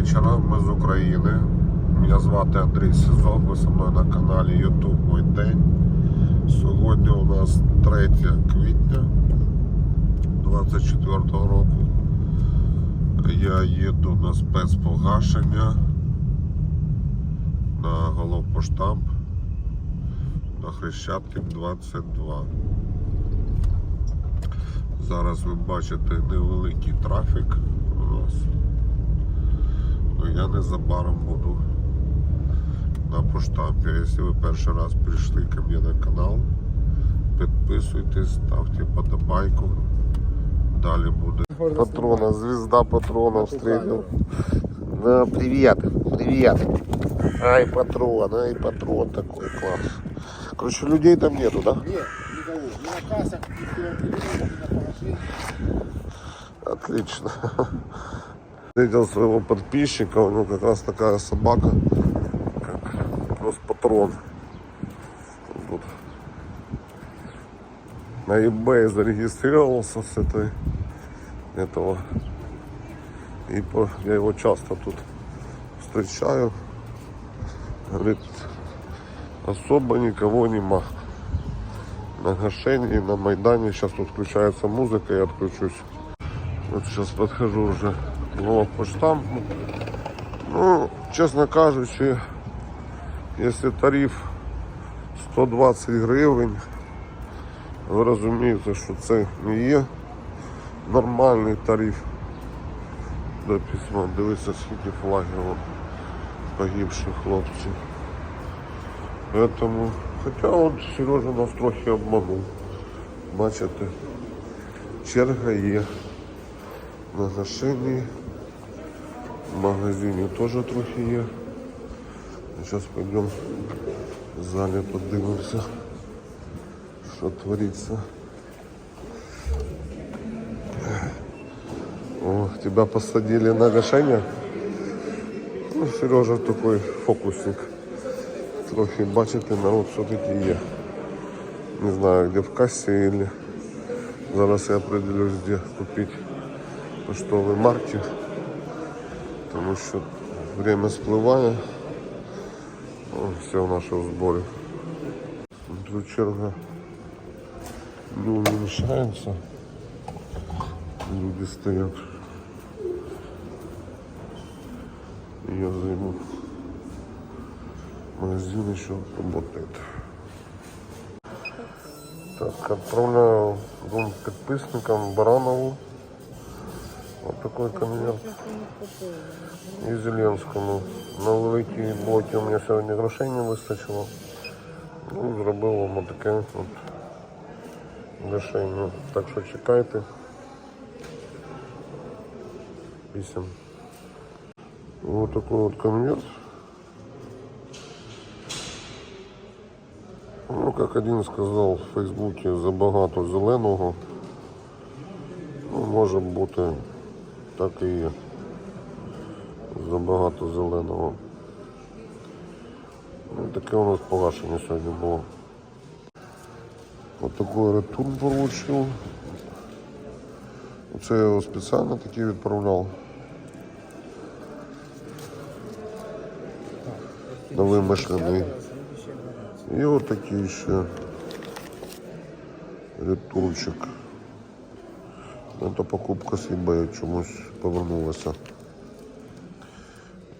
вечора, ми з України. Мене звати Андрій Сизов, ви зі мною на каналі YouTube Мой День. Сьогодні у нас 3 квітня 24 року. Я їду на спецпогашення на головпоштамп на Хрещатик 22. Зараз ви бачите невеликий трафік у нас. Ну, я незабаром буду на поштампі. Якщо ви перший раз прийшли ко мне на канал, підписуйтесь, ставте подобайку. Далі буде патрона, звезда патрона встретил. Да, привет, привет. Ай, патрон, ай, патрон такой класс. Короче, людей там нету, да? Нет, никого. Ни на кассах, ни в на. Отлично. Встретил своего подписчика, у него как раз такая собака, как патрон. Вот. На eBay зарегистрировался с этой этого. И по, я его часто тут встречаю. Говорит, особо никого нема. На гашении, на Майдане сейчас тут включается музыка, я отключусь. Вот сейчас подхожу уже к главпоштампу. Ну, чесно кажучи, якщо тариф 120 гривень, ви розумієте, що це не є нормальний тариф до письма. Дивіться, скільки флагів погибших хлопців. Поэтому, хоча от Сережа нас трохи обманув. Бачите, черга є. На гашенні. В магазині теж трохи є. Зараз пойдемо в залі подивимося, що твориться. О, тебя посадили на гашение? Ну, Сережа такой фокусник. Трохи бачите, народ все-таки є. Не знаю, где в кассе или... Зараз я определюсь, где купить Поштові марки, тому що время спливає. О, все в нашому зборі. Тут черга не уменьшається. Люди стоять. Я займу. Магазин еще работает. Так, отправляю двум подписчикам Баранову. Вот такой конверт. І Зеленському. На великій блокі у мене сьогодні грошей не вистачило. Ну, зробив вам таке от рішення. Так що чекайте. Писем. Вот такой вот конверт. Ну, как один сказав в Фейсбуці, забагато зеленого. Ну, може бути так і. Забагато зеленого. Ну, таке у нас погашення сьогодні було. Ось такий ретурн получив. Це я його спеціально такий відправляв. На вимишлений. І ось такий ще ретурчик. Це покупка з eBay чомусь повернулася.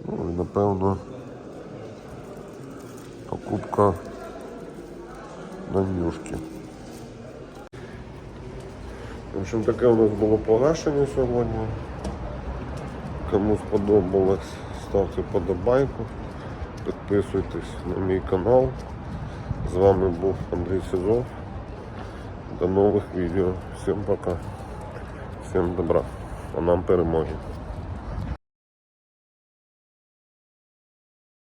Ну і напевно покупка на нюшки. В общем, таке у нас було погашення сьогодні. Кому сподобалось, ставте подобайку, підписуйтесь на мій канал. З вами був Андрій Сизов. До нових відео. Всім пока. Всім добра. А нам перемоги.